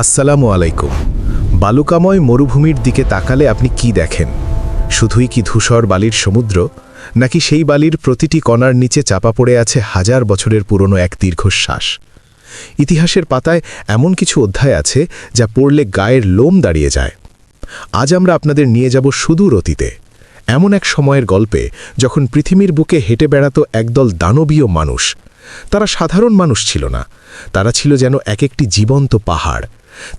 আসসালামু আলাইকুম। বালুকাময় মরুভূমির দিকে তাকালে আপনি কি দেখেন? শুধুই কি ধূসর বালির সমুদ্র, নাকি সেই বালির প্রতিটি কণার নিচে চাপা পড়ে আছে হাজার বছরের পুরনো এক দীর্ঘশ্বাস? ইতিহাসের পাতায় এমন কিছু অধ্যায় আছে যা পড়লে গায়ের লোম দাঁড়িয়ে যায়। আজ আমরা আপনাদের নিয়ে যাব সুদূর অতীতে। এমন এক সময়ের গল্পে যখন পৃথিবীর বুকে হেঁটে বেড়াতো একদল দানবীয় মানুষ। তারা সাধারণ মানুষ ছিল না। তারা ছিল যেন এক একটি জীবন্ত পাহাড়।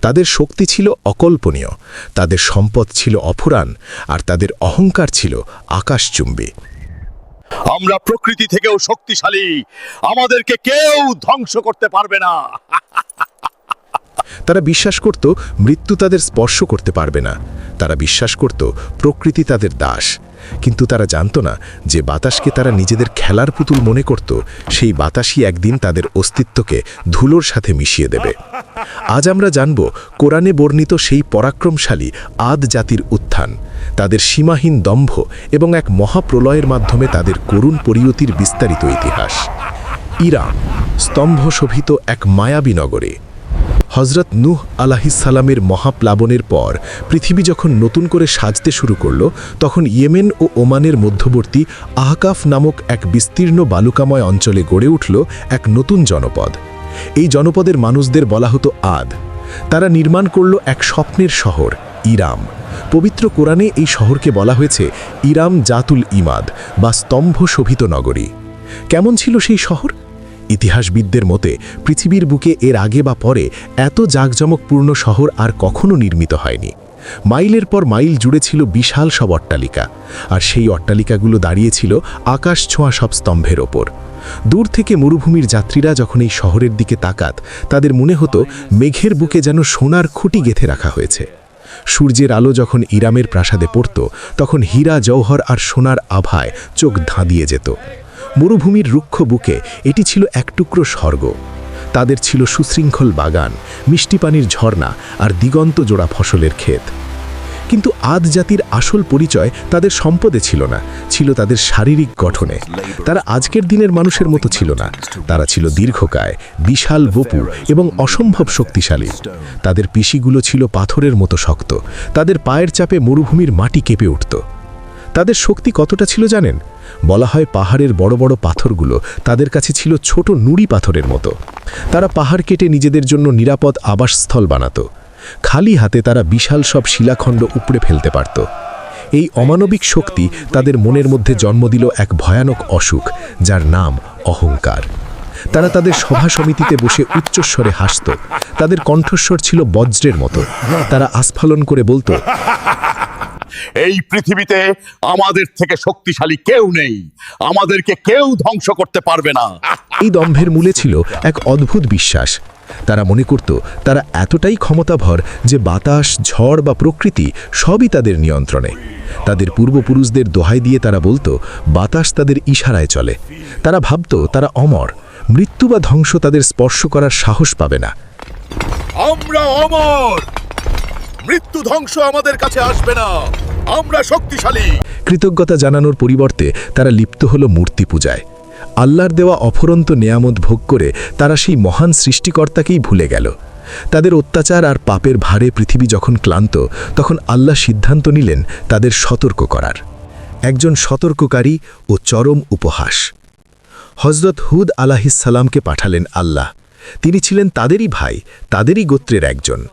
তাদের শক্তি ছিল অকল্পনীয়, তাদের সম্পদ ছিল অফুরান আর তাদের অহংকার ছিল আকাশচুম্বী। আমরা প্রকৃতি থেকেও শক্তিশালী, আমাদেরকে কেউ ধ্বংস করতে পারবে না। তারা বিশ্বাস করত মৃত্যু তাদের স্পর্শ করতে পারবে না। তারা বিশ্বাস করত প্রকৃতি তাদের দাস। কিন্তু তারা জানত না যে বাতাসকে তারা নিজেদের খেলার পুতুল মনে করত, সেই বাতাসই একদিন তাদের অস্তিত্বকে ধুলোর সাথে মিশিয়ে দেবে। আজ আমরা জানব, কোরআনে বর্ণিত সেই পরাক্রমশালী আদ জাতির উত্থান। তাদের সীমাহীন দম্ভ এবং এক মহাপ্রলয়ের মাধ্যমে তাদের করুণ পরিয়তির বিস্তারিত ইতিহাস। ইরাম স্তম্ভশোভিত এক মায়াবী নগরে। হজরত নূহ আলাহিসাল্লামের মহাপ্লাবনের পর পৃথিবী যখন নতুন করে সাজতে শুরু করল, তখন ইয়েমেন ও ওমানের মধ্যবর্তী আহকাফ নামক এক বিস্তীর্ণ বালুকাময় অঞ্চলে গড়ে উঠল এক নতুন জনপদ। এই জনপদের মানুষদের বলা হতো আদ। তারা নির্মাণ করল এক স্বপ্নের শহর, ইরাম। পবিত্র কোরআনে এই শহরকে বলা হয়েছে ইরাম জাতুল ইমাদ বা স্তম্ভ শোভিত নগরী। কেমন ছিল সেই শহর? ইতিহাসবিদদের মতে, পৃথিবীর বুকে এর আগে বা পরে এত জাঁকজমকপূর্ণ শহর আর কখনো নির্মিত হয়নি। মাইলের পর মাইল জুড়ে ছিল বিশাল সব অট্টালিকা, আর সেই অট্টালিকাগুলো দাঁড়িয়েছিল আকাশ ছোঁয়া সব স্তম্ভের ওপর। দূর থেকে মরুভূমির যাত্রীরা যখন এই শহরের দিকে তাকাত, তাদের মনে হতো মেঘের বুকে যেন সোনার খুঁটি গেথে রাখা হয়েছে। সূর্যের আলো যখন ইরামের প্রাসাদে পড়ত, তখন হীরা জৌহর আর সোনার আভায় চোখ ধাঁধিয়ে যেত। মরুভূমির রুক্ষ বুকে এটি ছিল এক টুকরো স্বর্গ। তাদের ছিল সুশৃঙ্খল বাগান, মিষ্টি পানির ঝর্ণা আর দিগন্ত জোড়া ফসলের ক্ষেত। কিন্তু আদ জাতির আসল পরিচয় তাদের সম্পদে ছিল না, ছিল তাদের শারীরিক গঠনে। তারা আজকের দিনের মানুষের মতো ছিল না, তারা ছিল দীর্ঘকায়, বিশাল বপু এবং অসম্ভব শক্তিশালী। তাদের পিসিগুলো ছিল পাথরের মতো শক্ত, তাদের পায়ের চাপে মরুভূমির মাটি কেঁপে উঠত। তাদের শক্তি কতটা ছিল জানেন? বলা হয় পাহাড়ের বড় বড় পাথরগুলো তাদের কাছে ছিল ছোট নুড়ি পাথরের মতো। তারা পাহাড় কেটে নিজেদের জন্য নিরাপদ আবাসস্থল বানাত। খালি হাতে তারা বিশাল সব শিলাখণ্ড উপড়ে ফেলতে পারত। এই অমানবিক শক্তি তাদের মনের মধ্যে জন্ম দিল এক ভয়ানক অসুখ, যার নাম অহংকার। তারা তাদের সভা সমিতিতে বসে উচ্চস্বরে হাসত। তাদের কণ্ঠস্বর ছিল বজ্রের মতো। তারা আস্ফালন করে বলতো এই পৃথিবীতে আমাদের থেকে শক্তিশালী কেউ নেই। আমাদেরকে কেউ ধ্বংস করতে পারবে না। এই দম্ভের মূলে ছিল এক অদ্ভুত বিশ্বাস। তারা মনে করত তারা এতটাই ক্ষমতাভর যে বাতাস ঝড় বা প্রকৃতি সবই তাদের নিয়ন্ত্রণে। তাদের পূর্বপুরুষদের দোহাই দিয়ে তারা বলতো বাতাস তাদের ইশারায় চলে। তারা ভাবত তারা অমর। মৃত্যু বা ধ্বংস তাদের স্পর্শ করার সাহস পাবে না। আমরা অমর! মৃত্যু ধ্বংস আমাদের কাছে আসবে না। আমরা শক্তিশালী। কৃতজ্ঞতা জানানোর পরিবর্তে তারা লিপ্ত হল মূর্তি পূজায়। আল্লাহর দেওয়া অফরন্ত নেয়ামত ভোগ করে তারা সেই মহান সৃষ্টিকর্তাকেই ভুলে গেল। তাদের অত্যাচার আর পাপের ভারে পৃথিবী যখন ক্লান্ত, তখন আল্লাহ সিদ্ধান্ত নিলেন তাদের সতর্ক করার। একজন সতর্ককারী ও চরম উপহাস। হজরত হুদ আলাহিসাল্লামকে পাঠালেন আল্লাহ। তিনি ছিলেন তাদেরই ভাই, তাদেরই গোত্রের একজন।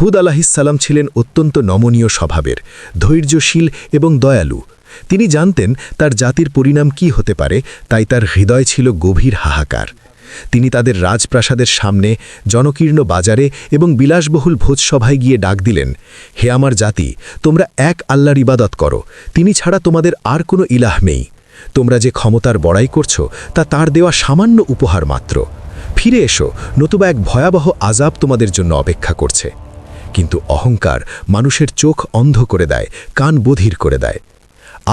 হুদ আলাহিসাল্লাম ছিলেন অত্যন্ত নমনীয় স্বভাবের, ধৈর্যশীল এবং দয়ালু। তিনি জানতেন তার জাতির পরিণাম কি হতে পারে, তাই তার হৃদয় ছিল গভীর হাহাকার। তিনি তাদের রাজপ্রাসাদের সামনে, জনকীর্ণ বাজারে এবং বিলাসবহুল ভোজসভায় গিয়ে ডাক দিলেন, হে আমার জাতি, তোমরা এক আল্লাহর ইবাদত করো, তিনি ছাড়া তোমাদের আর কোনো ইলাহ নেই। তোমরা যে ক্ষমতার বড়াই করছ, তা তার দেওয়া সামান্য উপহার মাত্র। ফিরে এসো, নতুবা এক ভয়াবহ আজাব তোমাদের জন্য অপেক্ষা করছে। কিন্তু অহংকার মানুষের চোখ অন্ধ করে দেয়, কান বধির করে দেয়।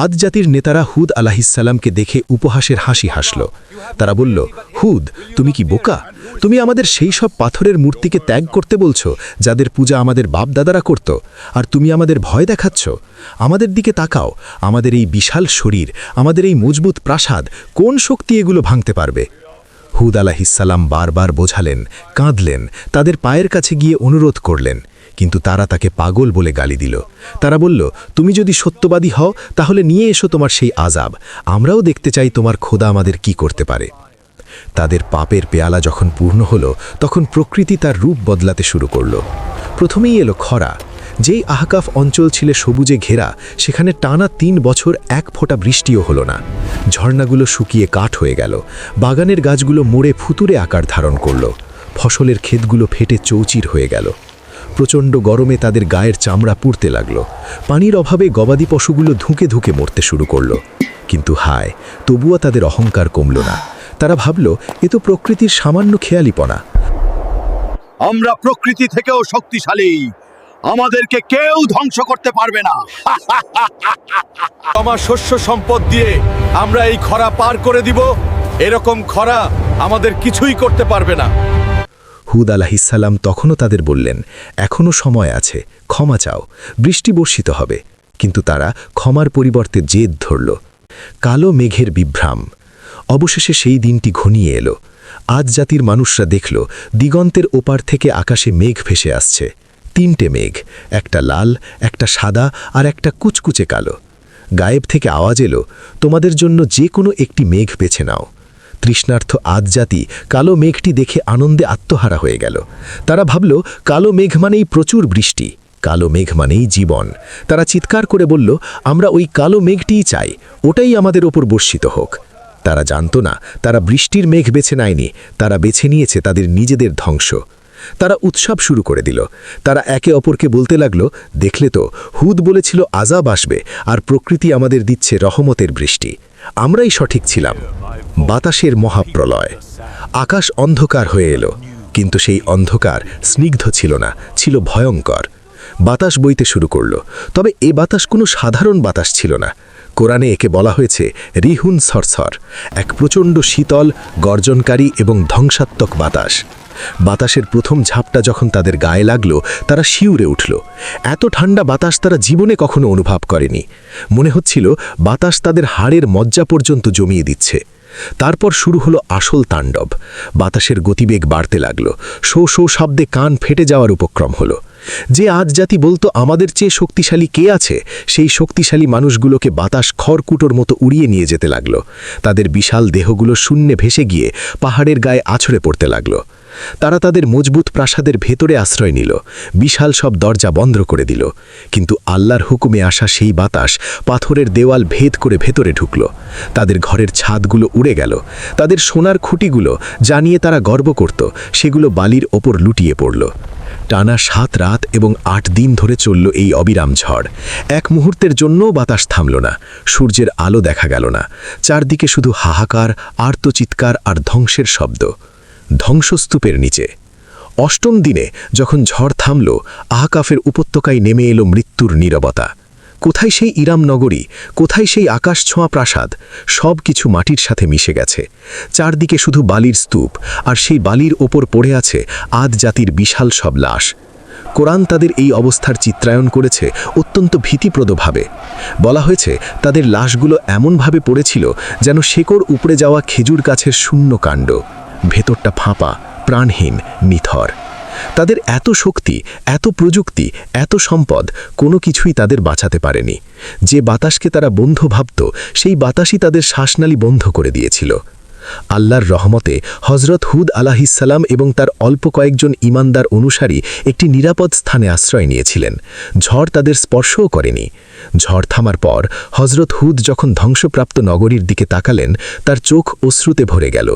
আদ জাতির নেতারা হুদ আলাহিসাল্লামকে দেখে উপহাসের হাসি হাসল। তারা বলল, হুদ, তুমি কি বোকা? তুমি আমাদের সেই সব পাথরের মূর্তিকে ত্যাগ করতে বলছো, যাদের পূজা আমাদের বাপ দাদারা করত, আর তুমি আমাদের ভয় দেখাচ্ছ? আমাদের দিকে তাকাও, আমাদের এই বিশাল শরীর, আমাদের এই মজবুত প্রাসাদ, কোন শক্তি এগুলো ভাঙতে পারবে? হুদ আলাহিসাল্লাম বারবার বোঝালেন, কাঁদলেন, তাদের পায়ের কাছে গিয়ে অনুরোধ করলেন। কিন্তু তারা তাকে পাগল বলে গালি দিল। তারা বলল, তুমি যদি সত্যবাদী হও, তাহলে নিয়ে এসো তোমার সেই আজাব আমরাও দেখতে চাই তোমার খোদা আমাদের কি করতে পারে। তাদের পাপের পেয়ালা যখন পূর্ণ হলো, তখন প্রকৃতি তার রূপ বদলাতে শুরু করল। প্রথমেই এলো খরা। যেই আহকাফ অঞ্চল ছিল সবুজে ঘেরা, সেখানে টানা তিন বছর এক ফোঁটা বৃষ্টিও হলো না। ঝর্ণাগুলো শুকিয়ে কাঠ হয়ে গেল। বাগানের গাছগুলো মোড়ে ফুতুরে আকার ধারণ করল। ফসলের ক্ষেতগুলো ফেটে চৌচির হয়ে গেল। প্রচণ্ড গরমে তাদের গায়ের চামড়া পুড়তে লাগল। পানির অভাবে গবাদি পশুগুলো ধুঁকে ধুঁকে মরতে শুরু করল। কিন্তু হায়, তবুও তাদের অহংকার কমল না। তারা ভাবল, এ তো প্রকৃতির সামান্য খেয়ালিপনা। আমরা প্রকৃতি থেকেও শক্তিশালী। আমাদেরকে কেউ ধ্বংস করতে পারবে না। আমার শস্য সম্পদ দিয়ে আমরা এই খরা পার করে দিব। এরকম খরা আমাদের কিছুই করতে পারবে না। হুদ আলাহিসাল্লাম তখনও তাদের বললেন, এখনও সময় আছে, ক্ষমা চাও, বৃষ্টি বর্ষিত হবে। কিন্তু তারা ক্ষমার পরিবর্তে জেদ ধরল। কালো মেঘের বিভ্রাম। অবশেষে সেই দিনটি ঘনিয়ে এলো। আজ জাতির মানুষরা দেখল, দিগন্তের ওপার থেকে আকাশে মেঘ ভেসে আসছে। তিনটে মেঘ, একটা লাল, একটা সাদা আর একটা কুচকুচে কালো। গায়েব থেকে আওয়াজ এলো, তোমাদের জন্য যে কোনো একটি মেঘ বেছে নাও। তৃষ্ণার্থ আদ জাতি কালো মেঘটি দেখে আনন্দে আত্মহারা হয়ে গেল। তারা ভাবল, কালো মেঘ মানেই প্রচুর বৃষ্টি, কালো মেঘ মানেই জীবন। তারা চিৎকার করে বলল, আমরা ওই কালো মেঘটিই চাই, ওটাই আমাদের ওপর বর্ষিত হোক। তারা জানত না, তারা বৃষ্টির মেঘ বেছে নেয়নি, তারা বেছে নিয়েছে তাদের নিজেদের ধ্বংস। তারা উৎসব শুরু করে দিল। তারা একে অপরকে বলতে লাগল, দেখলে তো, হুদ বলেছিল আজাব আসবে আর প্রকৃতি আমাদের দিচ্ছে রহমতের বৃষ্টি। আমরাই সঠিক ছিলাম। বাতাসের মহাপ্রলয়। আকাশ অন্ধকার হয়ে এলো, কিন্তু সেই অন্ধকার স্নিগ্ধ ছিল না, ছিল ভয়ঙ্কর। বাতাস বইতে শুরু করল। তবে এ বাতাস কোনো সাধারণ বাতাস ছিল না। কোরআনে একে বলা হয়েছে রিহুন সরসর, এক প্রচণ্ড শীতল, গর্জনকারী এবং ধ্বংসাত্মক বাতাস। বাতাসের প্রথম ঝাপটা যখন তাদের গায়ে লাগল, তারা শিউরে উঠল। এত ঠান্ডা বাতাস তারা জীবনে কখনো অনুভব করেনি। মনে হচ্ছিল বাতাস তাদের হাড়ের মজ্জা পর্যন্ত জমিয়ে দিচ্ছে। তারপর শুরু হলো আসল তাণ্ডব। বাতাসের গতিবেগ বাড়তে লাগল। শো শো শব্দে কান ফেটে যাওয়ার উপক্রম হলো। যে আজ জাতি বলতো আমাদের চেয়ে শক্তিশালী কে আছে, সেই শক্তিশালী মানুষগুলোকে বাতাস খড়কুটোর মতো উড়িয়ে নিয়ে যেতে লাগল। তাদের বিশাল দেহগুলো শূন্যে ভেসে গিয়ে পাহাড়ের গায়ে আছড়ে পড়তে লাগল। তারা তাদের মজবুত প্রাসাদের ভেতরে আশ্রয় নিল, বিশাল সব দরজা বন্ধ করে দিল। কিন্তু আল্লাহর হুকুমে আসা সেই বাতাস পাথরের দেওয়াল ভেদ করে ভেতরে ঢুকল। তাদের ঘরের ছাদগুলো উড়ে গেল। তাদের সোনার খুঁটিগুলো জানিয়ে তারা গর্ব করত, সেগুলো বালির ওপর লুটিয়ে পড়ল। টানা সাত রাত এবং আট দিন ধরে চলল এই অবিরাম ঝড়। এক মুহূর্তের জন্যও বাতাস থামল না, সূর্যের আলো দেখা গেল না। চারদিকে শুধু হাহাকার, আর্তচিৎকার আর ধ্বংসের শব্দ। ধ্বংসস্তূপের নিচে। অষ্টম দিনে যখন ঝড় থামল, আহকাফের উপত্যকায় নেমে এলো মৃত্যুর নীরবতা। কোথায় সেই ইরাম নগরী কোথায় সেই আকাশ ছোঁয়া প্রাসাদ, সব কিছু মাটির সাথে মিশে গেছে। চারদিকে শুধু বালির স্তূপ, আর সেই বালির ওপর পড়ে আছে আদ জাতির বিশাল সব লাশ। কোরআন তাদের এই অবস্থার চিত্রায়ন করেছে অত্যন্ত ভীতিপ্রদভাবে। বলা হয়েছে, তাদের লাশগুলো এমনভাবে পড়েছিল যেন শেকড় উপড়ে যাওয়া খেজুর গাছের শূন্য কাণ্ড। ভেতরটা ফাঁপা, প্রাণহীন, নিথর। তাদের এত শক্তি, এত প্রযুক্তি, এত সম্পদ কোনো কিছুই তাদের বাঁচাতে পারেনি। যে বাতাসকে তারা বন্ধ ভাবত, সেই বাতাসই তাদের শ্বাসনালী বন্ধ করে দিয়েছিল। আল্লাহর রহমতে হজরত হুদ আলাহিসাল্লাম এবং তার অল্প কয়েকজন ইমানদার অনুসারী একটি নিরাপদ স্থানে আশ্রয় নিয়েছিলেন। ঝড় তাদের স্পর্শও করেনি। ঝড় থামার পর হজরত হুদ যখন ধ্বংসপ্রাপ্ত নগরীর দিকে তাকালেন, তার চোখ অশ্রুতে ভরে গেল।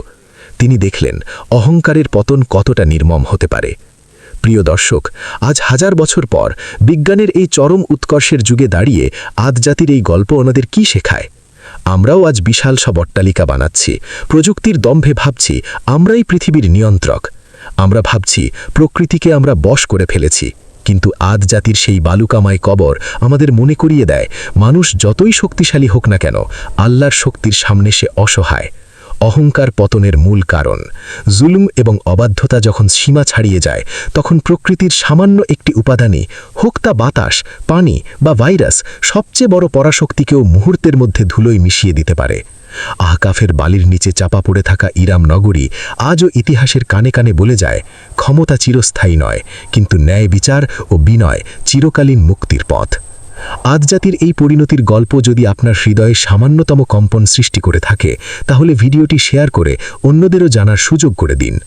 তিনি দেখলেন, অহংকারের পতন কতটা নির্মম হতে পারে। প্রিয় দর্শক, আজ হাজার বছর পর বিজ্ঞানের এই চরম উৎকর্ষের যুগে দাঁড়িয়ে আদ জাতির এই গল্প ওনাদের কি শেখায়? আমরাও আজ বিশাল সব অট্টালিকা বানাচ্ছি, প্রযুক্তির দম্ভে ভাবছি, আমরাই পৃথিবীর নিয়ন্ত্রক। আমরা ভাবছি, প্রকৃতিকে আমরা বশ করে ফেলেছি, কিন্তু আদ জাতির সেই বালুকামায় কবর আমাদের মনে করিয়ে দেয়, মানুষ যতই শক্তিশালী হোক না কেন, আল্লাহর শক্তির সামনে সে অসহায়। অহংকার পতনের মূল কারণ। জুলুম এবং অবাধ্যতা যখন সীমা ছাড়িয়ে যায়, তখন প্রকৃতির সামান্য একটি উপাদানই হোক তা বাতাস, পানি বা ভাইরাস, সবচেয়ে বড় পরাশক্তিকেও মুহূর্তের মধ্যে ধুলোয় মিশিয়ে দিতে পারে। আহকাফের বালির নিচে চাপা পড়ে থাকা ইরাম নগরী আজও ইতিহাসের কানে কানে বলে যায়, ক্ষমতা চিরস্থায়ী নয়, কিন্তু ন্যায় বিচার ও বিনয় চিরকালীন মুক্তির পথ। আদজাতির এই পরিণতির গল্প যদি আপনার হৃদয়ে সামান্যতম কম্পন সৃষ্টি করে থাকে, তাহলে ভিডিওটি শেয়ার করে অন্যদেরও জানার সুযোগ করে দিন।